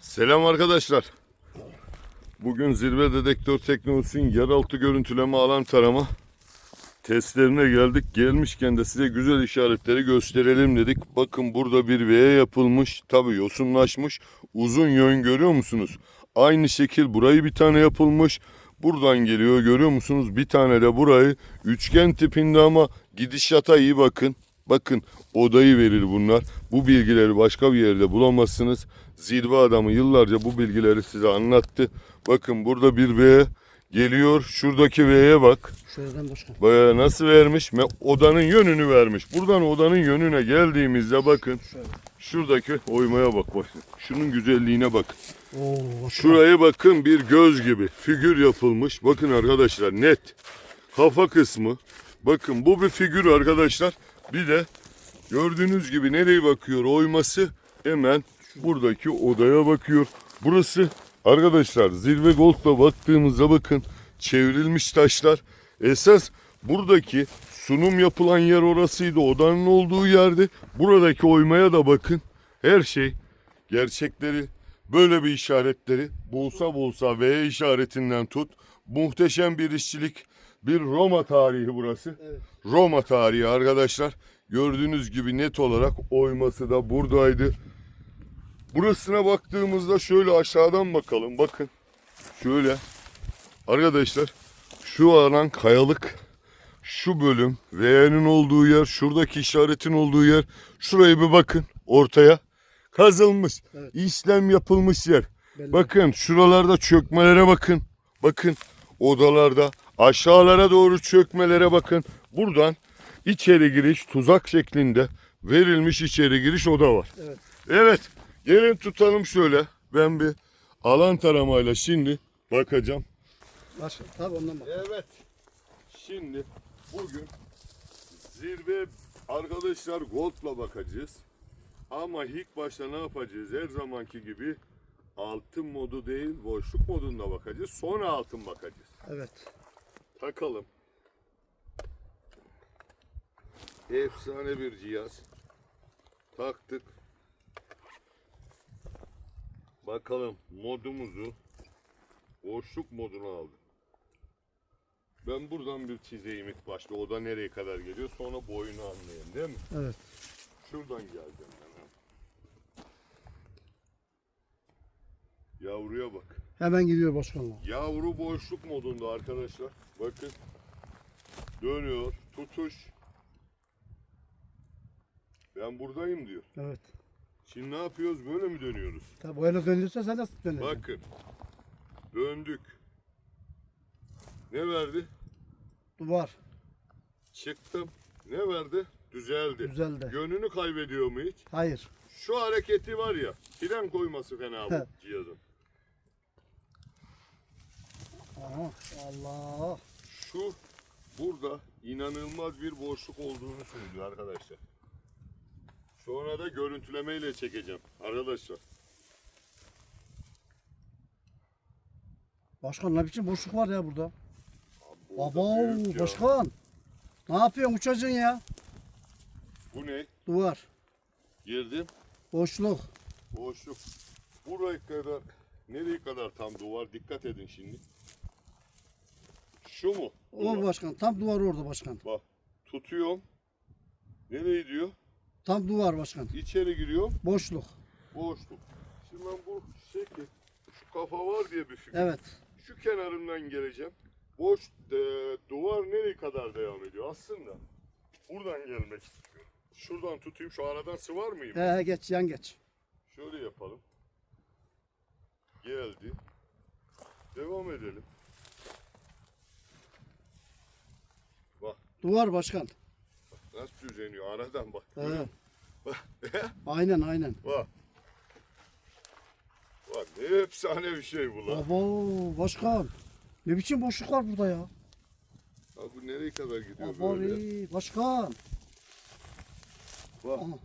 Selam arkadaşlar. Bugün Zirve Dedektör Teknolojisi'nin yeraltı görüntüleme alan tarama testlerine geldik. Gelmişken de size güzel işaretleri gösterelim dedik. Bakın burada bir V yapılmış. Tabii yosunlaşmış. Uzun yön görüyor musunuz? Aynı şekil burayı bir tane yapılmış. Buradan geliyor görüyor musunuz? Bir tane de burayı üçgen tipinde ama gidişata iyi bakın. Bakın odayı verir bunlar. Bu bilgileri başka bir yerde bulamazsınız. Zirve adamı yıllarca bu bilgileri size anlattı. Bakın burada bir V geliyor. Şuradaki V'ye bak. Şuradan başkan. Böyle nasıl vermiş? Me- Odanın yönünü vermiş. Buradan odanın yönüne geldiğimizde bakın. Şöyle. Şuradaki oymaya bak bakın. Şunun güzelliğine bak. Oo. Şuraya bakın bir göz gibi figür yapılmış. Bakın arkadaşlar net. Kafa kısmı. Bakın bu bir figür arkadaşlar. Bir de gördüğünüz gibi nereye bakıyor oyması hemen buradaki odaya bakıyor. Burası arkadaşlar zirve gold'la baktığımızda bakın çevrilmiş taşlar. Esas buradaki sunum yapılan yer orasıydı. Odanın olduğu yerde. Buradaki oymaya da bakın. Her şey gerçekleri böyle bir işaretleri bulsa bulsa V işaretinden tut. Muhteşem bir işçilik. Bir Roma tarihi burası. Evet. Roma tarihi arkadaşlar. Gördüğünüz gibi net olarak oyması da buradaydı. Burasına baktığımızda şöyle aşağıdan bakalım. Bakın. Şöyle. Arkadaşlar şu alan kayalık. Şu bölüm V'nin olduğu yer, şuradaki işaretin olduğu yer. Şurayı bir bakın ortaya. Kazılmış. Evet. işlem yapılmış yer. Belli. Bakın şuralarda çökmelere bakın. Bakın odalarda aşağılara doğru çökmelere bakın. Buradan içeri giriş tuzak şeklinde verilmiş içeri giriş oda var. Evet. Evet. Gelin tutalım şöyle. Ben bir alan taramayla şimdi bakacağım. Başkan. Tabii ondan bak. Evet. Şimdi bugün zirve arkadaşlar Gold'la bakacağız. Ama ilk başta ne yapacağız? Her zamanki gibi altın modu değil boşluk modunda bakacağız. Sonra altın bakacağız. Evet. Takalım. Efsane bir cihaz. Taktık. Bakalım modumuzu boşluk moduna aldık. Ben buradan bir çizeyim ilk başta. O da nereye kadar geliyor. Sonra boyunu anlayayım değil mi? Evet. Şuradan ben. ha. Yavruya bak. Hemen gidiyor başkanla. Yavru boşluk modunda arkadaşlar. Bakın. Dönüyor. Tutuş. Ben buradayım diyor. Evet. Şimdi ne yapıyoruz? Böyle mi dönüyoruz? Tabii öyle dönüyorsa sen de döneceksin. Bakın. Döndük. Ne verdi? Duvar. Çıktım. Ne verdi? Düzeldi. Düzeldi. Yönünü kaybediyor mu hiç? Hayır. Şu hareketi var ya. Fren koyması fena bu cihazın. Aha. Allah. Şu burada inanılmaz bir boşluk olduğunu söylüyor arkadaşlar. Sonra da görüntülemeyle çekeceğim arkadaşlar. Başkan ne biçim boşluk var ya burada. Abi burada Abo büyük ya. başkan. Ne yapıyorsun uçacaksın ya? Bu ne? Duvar. Girdim. Boşluk. Boşluk. Buraya kadar nereye kadar tam duvar? Dikkat edin şimdi. Şu mu? O Duvar. başkan. Tam duvar orada başkan. Bak tutuyorum. Nereye gidiyor? Tam duvar başkan. İçeri giriyorum. Boşluk. Boşluk. Şimdi ben bu şekil şu kafa var diye bir figür. Evet. Şu kenarından geleceğim. Boş e, duvar nereye kadar devam ediyor? Aslında buradan gelmek istiyorum. Şuradan tutayım. Şu aradan sıvar mıyım? He he geç yan geç. Şöyle yapalım. Geldi. Devam edelim. Bak Duvar başkan. Nasıl düzeniyor aradan bak. He. aynen aynen. Bak. Bak ne efsane bir şey bu lan. Abo başkan. Ne biçim boşluk var burada ya? Ha, bu nereye kadar gidiyor Abo böyle? ey, başkan. Bak Aha.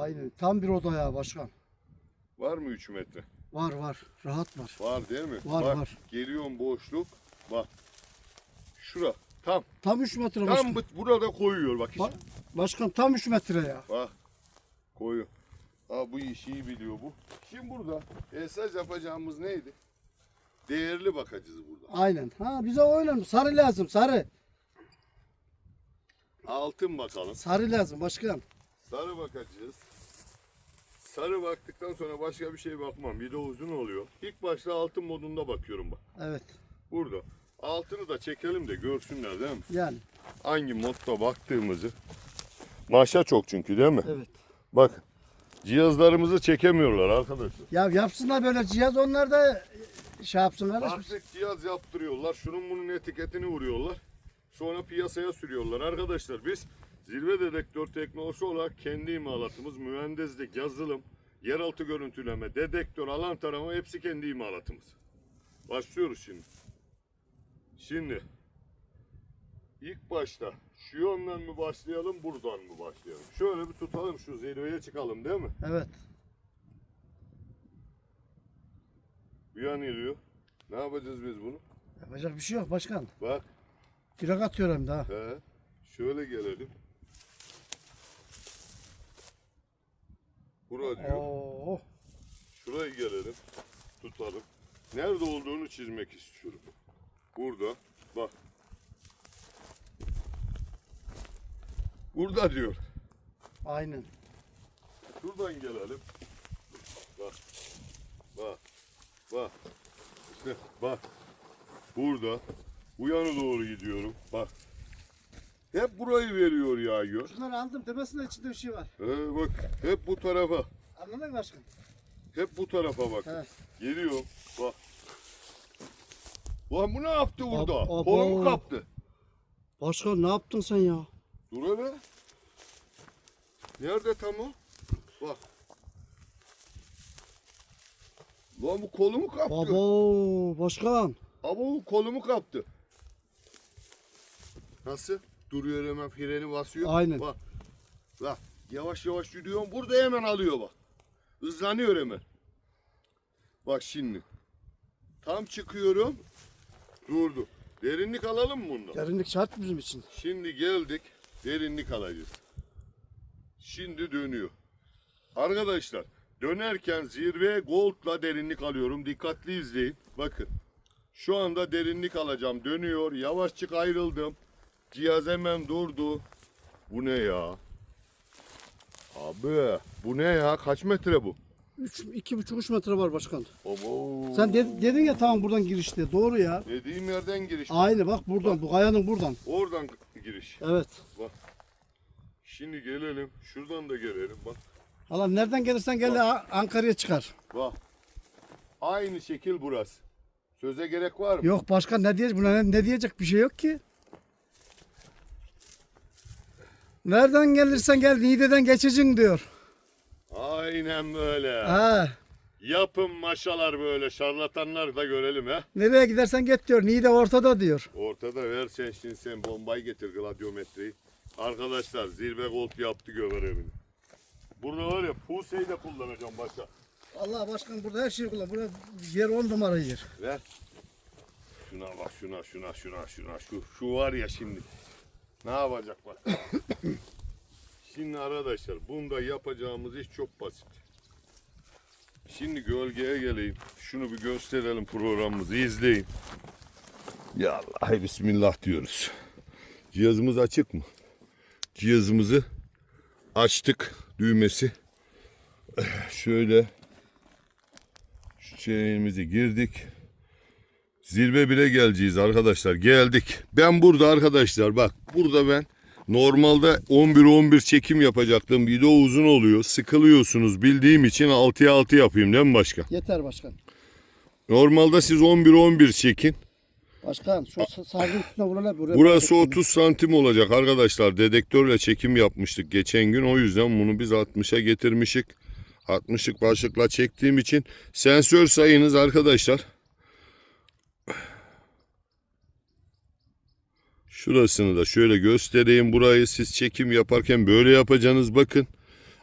Aynen. Tam bir oda ya başkan. var mı 3 metre? Var var. Rahat var. Var değil mi? Var, Bak, var. Geliyorum boşluk. Bak. Şura. Tam. Tam 3 metre başkan. Tam bu- burada koyuyor bak. Hiç. Ba- başkan tam 3 metre ya. Bak. Koyu. Ha bu işi iyi biliyor bu. Şimdi burada esas yapacağımız neydi? Değerli bakacağız burada. Aynen. Ha bize öyle sarı lazım sarı. Altın bakalım. Sarı lazım başkan. Sarı bakacağız. Sarı baktıktan sonra başka bir şey bakmam. Video uzun oluyor. İlk başta altın modunda bakıyorum bak. Evet. Burada. Altını da çekelim de görsünler değil mi? Yani. Hangi modda baktığımızı. Maşa çok çünkü değil mi? Evet. Bak. Cihazlarımızı çekemiyorlar arkadaşlar. Ya yapsınlar böyle cihaz onlar da şey yapsınlar. Artık cihaz yaptırıyorlar. Şunun bunun etiketini vuruyorlar. Sonra piyasaya sürüyorlar. Arkadaşlar biz zirve dedektör teknolojisi olarak kendi imalatımız, mühendislik, yazılım, yeraltı görüntüleme, dedektör, alan tarama hepsi kendi imalatımız. Başlıyoruz şimdi. Şimdi ilk başta şu yönden mi başlayalım, buradan mı başlayalım? Şöyle bir tutalım şu zirveye çıkalım değil mi? Evet. Bir an geliyor. Ne yapacağız biz bunu? Yapacak bir şey yok başkan. Bak. Direkt atıyor hem daha. He. Şöyle gelelim. Bura diyor. Oo. Şuraya gelelim. Tutalım. Nerede olduğunu çizmek istiyorum. Burada. Bak. Burada diyor. Aynen. Şuradan gelelim. Bak. Bak. Bak. İşte bak. Burada. Bu yana doğru gidiyorum. Bak. Hep burayı veriyor ya gör. Şunları aldım tepesinde içinde bir şey var. Ee, bak hep bu tarafa. Anladın mı başkan? Hep bu tarafa bak. He. Geliyor. Bak. Ulan bu ne yaptı burada? Ab- abo. Kolumu kaptı. Başkan ne yaptın sen ya? Dur hele. Nerede tam o? Bak. Lan bu kolumu kaptı. Abo başkan. Bu kolumu kaptı. Nasıl? Duruyor hemen freni basıyor. Aynen. Bak. Bak. Yavaş yavaş yürüyorum. Burada hemen alıyor bak. Hızlanıyor hemen. Bak şimdi. Tam çıkıyorum. Durdu. Derinlik alalım mı bundan? Derinlik şart bizim için. Şimdi geldik. Derinlik alacağız. Şimdi dönüyor. Arkadaşlar dönerken zirve gold'la derinlik alıyorum. Dikkatli izleyin. Bakın. Şu anda derinlik alacağım. Dönüyor. Yavaşçık ayrıldım. Cihaz hemen durdu. Bu ne ya? Abi bu ne ya? Kaç metre bu? Üç, iki buçuk üç metre var başkan. Abo. Sen de- dedin ya tamam buradan girişte. Doğru ya. Dediğim yerden giriş. Aynı bak buradan. Bu kayanın buradan. Oradan giriş. Evet. Şimdi gelelim. Şuradan da gelelim. Bak. Allah nereden gelirsen gel Ankara'ya çıkar. Bak. Aynı şekil burası. Söze gerek var mı? Yok başkan ne diyecek buna ne, ne diyecek bir şey yok ki. Nereden gelirsen gel Niğde'den geçeceksin diyor. Aynen böyle. Ha, Yapın maşalar böyle şarlatanlar da görelim ha. nereye gidersen git diyor. Niğde ortada diyor. Ortada ver sen şimdi sen bombayı getir gladyometreyi. Arkadaşlar zirve gold yaptı göverevini. Burada var ya puseyi de kullanacağım başka. Allah başkan burada her şeyi kullan. Burada yer on numara yer. Ver. Şuna bak şuna şuna şuna şuna şu şu var ya şimdi. Ne yapacak bak. şimdi arkadaşlar bunda yapacağımız iş çok basit. Şimdi gölgeye geleyim. Şunu bir gösterelim programımızı izleyin. Ya Allah bismillah diyoruz. Cihazımız açık mı? Cihazımızı açtık düğmesi. Şöyle şeyimizi girdik. Zirve bile geleceğiz arkadaşlar. Geldik. Ben burada arkadaşlar bak burada ben normalde 11-11 çekim yapacaktım. Video uzun oluyor. Sıkılıyorsunuz bildiğim için 6'ya 6 yapayım değil mi başkan? Yeter başkan. Normalde siz 11-11 çekin. Başkan şu sa- sargın üstüne vuralım. Buraya Burası bırak. 30 santim olacak arkadaşlar. Dedektörle çekim yapmıştık geçen gün. O yüzden bunu biz 60'a getirmişik. 60'lık başlıkla çektiğim için sensör sayınız arkadaşlar. Şurasını da şöyle göstereyim. Burayı siz çekim yaparken böyle yapacaksınız. Bakın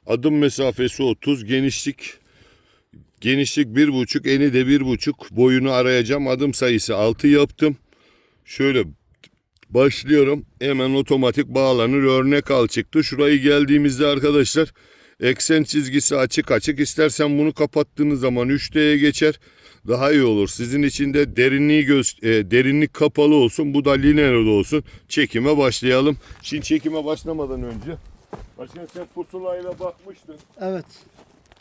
adım mesafesi 30 genişlik genişlik 1.5 eni de 1.5 boyunu arayacağım. Adım sayısı 6 yaptım. Şöyle başlıyorum. Hemen otomatik bağlanır. Örnek al çıktı. Şurayı geldiğimizde arkadaşlar eksen çizgisi açık açık. İstersen bunu kapattığınız zaman 3D'ye geçer. Daha iyi olur. Sizin için de derinliği göz, e, derinlik kapalı olsun. Bu da lineer olsun. Çekime başlayalım. Şimdi çekime başlamadan önce Başkan sen pusulayla bakmıştın. Evet.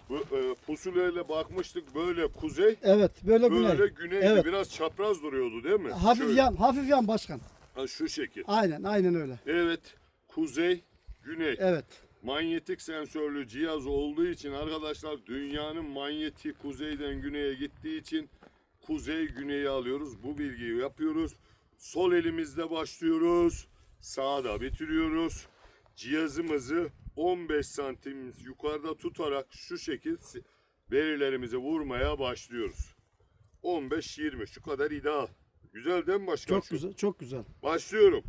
Bu, e, pusulayla bakmıştık böyle kuzey, Evet. Böyle böyle güney. güney Evet. biraz çapraz duruyordu değil mi? Hafif Şöyle. yan, hafif yan başkan. Ha, şu şekil. Aynen, aynen öyle. Evet, kuzey, güney. Evet. Manyetik sensörlü cihaz olduğu için arkadaşlar dünyanın manyeti kuzeyden güneye gittiği için kuzey güneyi alıyoruz. Bu bilgiyi yapıyoruz. Sol elimizde başlıyoruz. Sağda bitiriyoruz. Cihazımızı 15 santim yukarıda tutarak şu şekil verilerimizi vurmaya başlıyoruz. 15-20 şu kadar ideal. Güzel değil mi başkan? Çok güzel, çok güzel. Başlıyorum.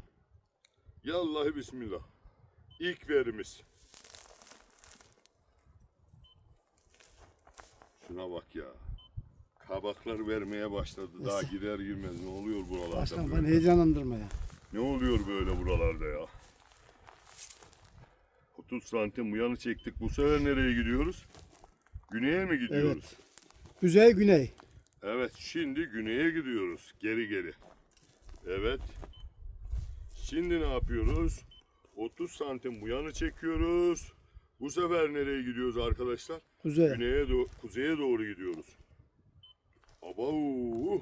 Yallahi bismillah. İlk verimiz. Şuna bak ya. Kabaklar vermeye başladı. Daha girer girmez ne oluyor buralarda Başkan böyle? beni heyecanlandırma ya. Ne oluyor böyle buralarda ya? 30 santim bu yanı çektik. Bu sefer nereye gidiyoruz? Güneye mi gidiyoruz? Evet. Kuzey, güney. Evet, şimdi güneye gidiyoruz. Geri geri. Evet. Şimdi ne yapıyoruz? 30 santim bu yanı çekiyoruz. Bu sefer nereye gidiyoruz arkadaşlar? Kuzey. Güneye do- kuzeye doğru gidiyoruz. Abav!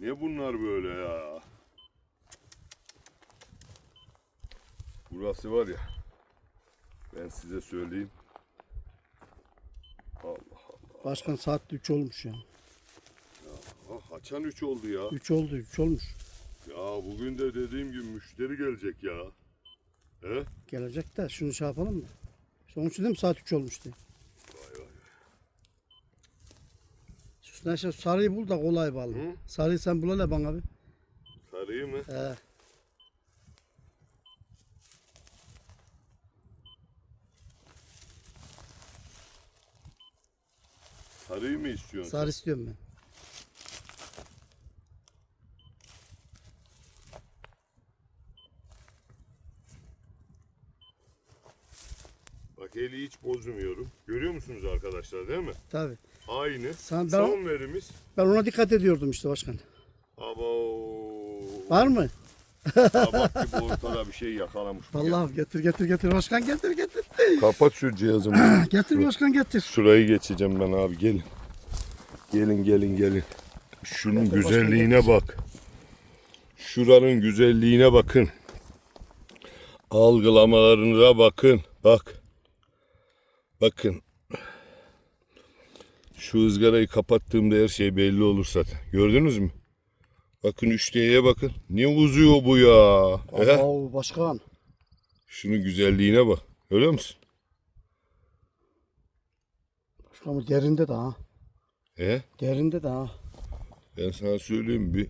Ne bunlar böyle ya? Burası var ya. Ben size söyleyeyim. Allah Allah. Başkan saat 3 olmuş ya. Ah, Haçan 3 oldu ya. 3 oldu, 3 olmuş. Ya bugün de dediğim gibi müşteri gelecek ya. He? Gelecek de şunu şey yapalım da. Sonuçta değil mi saat 3 olmuştu. Şu neyse sarıyı bul da kolay. Hı? Sarıyı sen bul hele bana bir. Sarıyı mı? He. Sarıyı mı istiyorsun? Sarı istiyorum ben. Bak eli hiç bozmuyorum. Görüyor musunuz arkadaşlar değil mi? Tabii. Aynı. Sen- ben- Son verimiz. Ben ona dikkat ediyordum işte başkan. Abo. Var mı? Kabak gibi ortada bir şey yakalamış. Vallahi getir getir getir başkan getir getir. Kapat şu cihazımı. Getir başkan getir. Şurayı geçeceğim ben abi gelin. Gelin gelin gelin. Şunun güzelliğine bak. Şuranın güzelliğine bakın. Algılamalarına bakın. Bak. Bakın. Şu ızgarayı kapattığımda her şey belli olur zaten. Gördünüz mü? Bakın 3D'ye bakın. Ne uzuyor bu ya? Oo başkan. Şunun güzelliğine bak. Görüyor musun? Başkan bu derinde de ha. Derinde de ha. Ben sana söyleyeyim bir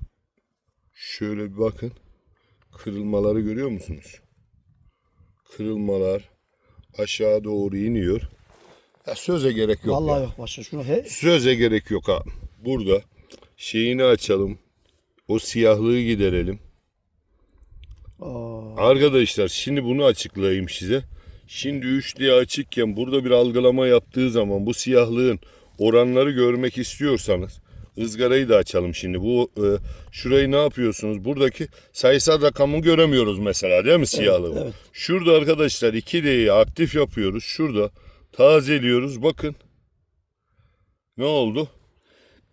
şöyle bir bakın. Kırılmaları görüyor musunuz? Kırılmalar aşağı doğru iniyor. Ya söze gerek yok. Vallahi ya. yok başkan. Şunu he. Söze gerek yok ha. Burada şeyini açalım. O siyahlığı giderelim. Aa, Arkadaşlar şimdi bunu açıklayayım size. Şimdi 3 diye açıkken burada bir algılama yaptığı zaman bu siyahlığın oranları görmek istiyorsanız ızgarayı da açalım şimdi. Bu e, şurayı ne yapıyorsunuz? Buradaki sayısal rakamı göremiyoruz mesela değil mi siyahlığı? evet. Şurada arkadaşlar 2D'yi aktif yapıyoruz. Şurada tazeliyoruz. Bakın. Ne oldu?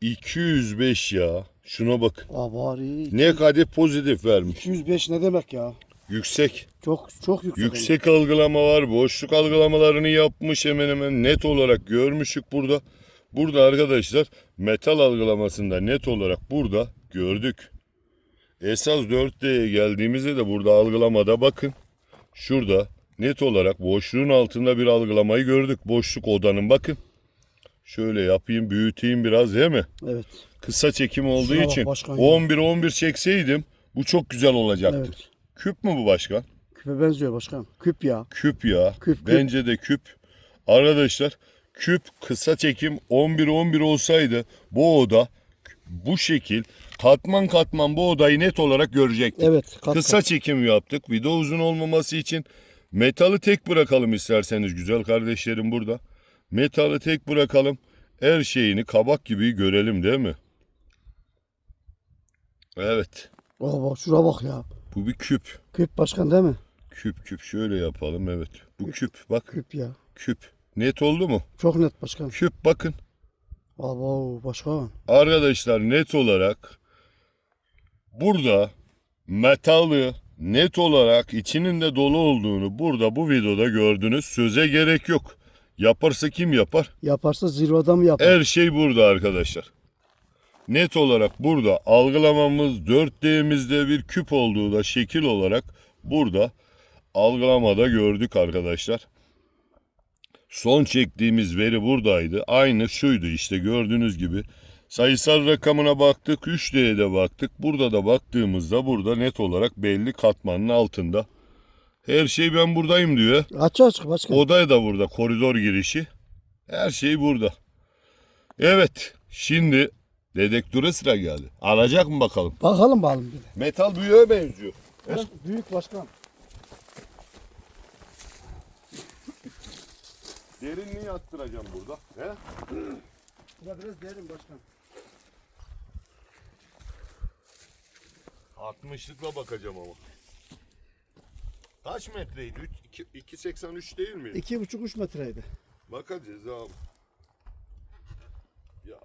205 ya. Şuna bakın. aa bari. Negatif pozitif vermiş. 205 ne demek ya? Yüksek. Çok çok yüksek. Yüksek algılama var. Boşluk algılamalarını yapmış hemen hemen net olarak görmüşük burada. Burada arkadaşlar metal algılamasında net olarak burada gördük. Esas 4D'ye geldiğimizde de burada algılamada bakın. Şurada net olarak boşluğun altında bir algılamayı gördük. Boşluk odanın bakın. Şöyle yapayım büyüteyim biraz değil mi? Evet. Kısa çekim olduğu Şuna için başkan ya. 11-11 çekseydim bu çok güzel olacaktı. Evet. Küp mü bu başkan? Küpe benziyor başkan. Küp ya. Küp ya. Küp, küp. Bence de küp. Arkadaşlar küp kısa çekim 11-11 olsaydı bu oda bu şekil katman katman bu odayı net olarak görecektik. Evet. Kat, kısa kat. çekim yaptık. Video uzun olmaması için Metalı tek bırakalım isterseniz güzel kardeşlerim burada. Metalı tek bırakalım. Her şeyini kabak gibi görelim değil mi? Evet. Oh bak şura bak ya. Bu bir küp. Küp başkan değil mi? Küp küp şöyle yapalım evet. Bu küp bak Küp ya. küp. Net oldu mu? Çok net başkan. Küp bakın. Abo başkan. Arkadaşlar net olarak burada metalı net olarak içinin de dolu olduğunu burada bu videoda gördünüz. Söze gerek yok. Yaparsa kim yapar? Yaparsa zirvada mı yapar? Her şey burada arkadaşlar. Net olarak burada algılamamız 4D'mizde bir küp olduğu da şekil olarak burada algılamada gördük arkadaşlar. Son çektiğimiz veri buradaydı. Aynı şuydu işte gördüğünüz gibi. Sayısal rakamına baktık. 3D'ye de baktık. Burada da baktığımızda burada net olarak belli katmanın altında. Her şey ben buradayım diyor. Açık açık başkan. Odaya da burada koridor girişi. Her şey burada. Evet şimdi dedektöre sıra geldi. Alacak mı bakalım? Bakalım bakalım bir de. Metal büyüğe benziyor. Baş- büyük başkan. Derinliği attıracağım burada. He? Bura biraz derin başkan. 60'lıkla bakacağım ama. Kaç metreydi? 2.83 değil mi? İki buçuk üç metreydi. Bakacağız abi. Ya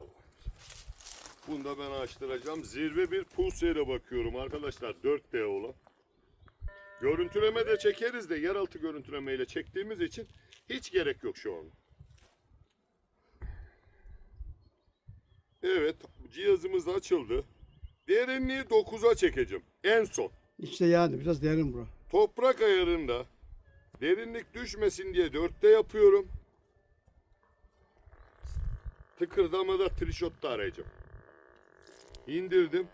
bunu da ben açtıracağım. Zirve bir pulsere bakıyorum arkadaşlar 4D olan. Görüntüleme de çekeriz de yeraltı görüntülemeyle çektiğimiz için hiç gerek yok şu an. Evet cihazımız açıldı. Derinliği 9'a çekeceğim. En son. İşte yani biraz derin bura. Toprak ayarında derinlik düşmesin diye 4'te yapıyorum. Tıkırdamada trişotta arayacağım. İndirdim.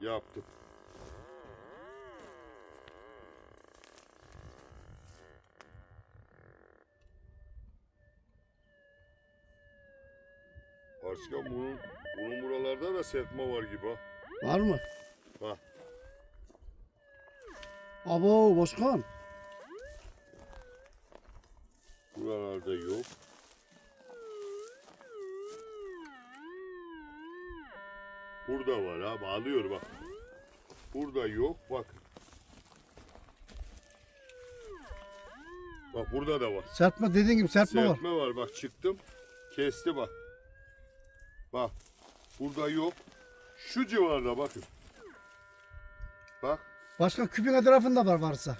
Yaptım. Başka bunun, bunun buralarda da serpme var gibi ha. Var mı? Var. Abo başkan. Buralarda yok. Burada var abi alıyor bak. Burada yok bak. Bak burada da var. Serpme dediğin gibi serpme var. Serpme var bak çıktım. Kesti bak. Bak. Burada yok. Şu civarda bakın. Bak. Başkan küpün etrafında var varsa.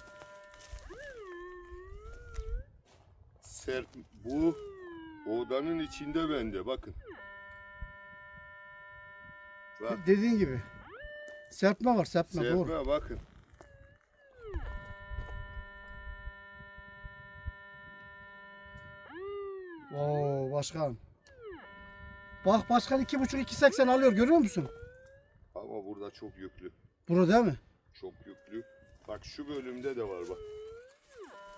Serp bu odanın içinde bende bakın. Bak. Dediğin gibi. Serpme var serpme, doğru. Serpme bakın. Oo başkan. Bak başkan iki buçuk iki seksen alıyor görüyor musun? Ama burada çok yüklü. Bunu değil mi? Çok yüklü. Bak şu bölümde de var bak.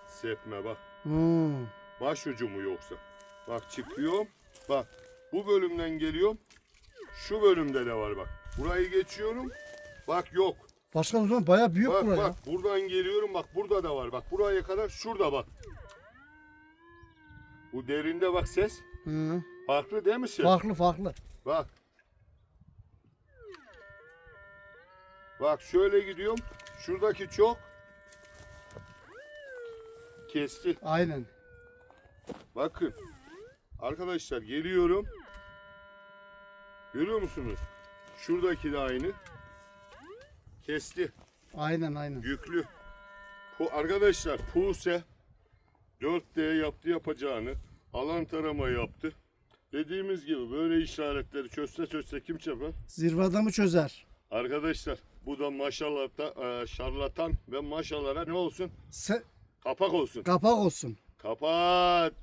Serpme bak. Hmm. Başucu mu yoksa? Bak çıkıyorum. Bak bu bölümden geliyorum. Şu bölümde de var bak. Burayı geçiyorum. Bak yok. Başkan o zaman bayağı büyük bak buraya. bak buradan geliyorum bak burada da var. Bak buraya kadar şurada bak. Bu derinde bak ses. Hı. Farklı değil mi ses? Farklı farklı. Bak. Bak şöyle gidiyorum. Şuradaki çok. Kesti. Aynen. Bakın. Arkadaşlar geliyorum. Görüyor musunuz? Şuradaki de aynı. Kesti. Aynen aynen. Yüklü. Bu arkadaşlar Puse 4D yaptı yapacağını alan tarama yaptı. Dediğimiz gibi böyle işaretleri çözse çözse kim çapar? Zirve adamı çözer. Arkadaşlar bu da maşallah e, şarlatan ve maşalara ne olsun? Se- Kapak olsun. kapak olsun. Kapat.